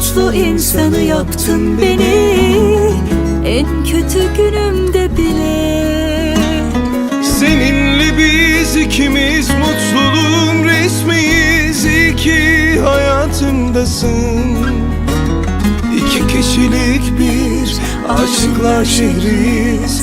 Mutlu insanı yaptın beni. En kötü günümde bile. Seninle biz ikimiz mutluluğun resmiyiz. İyi ki hayatımdasın. İki kişilik bir aşıklar şehriyiz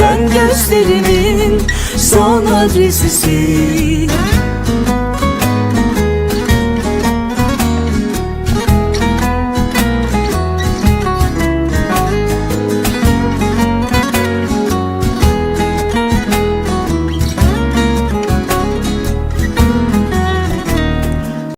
Sen gözlerimin son adresisin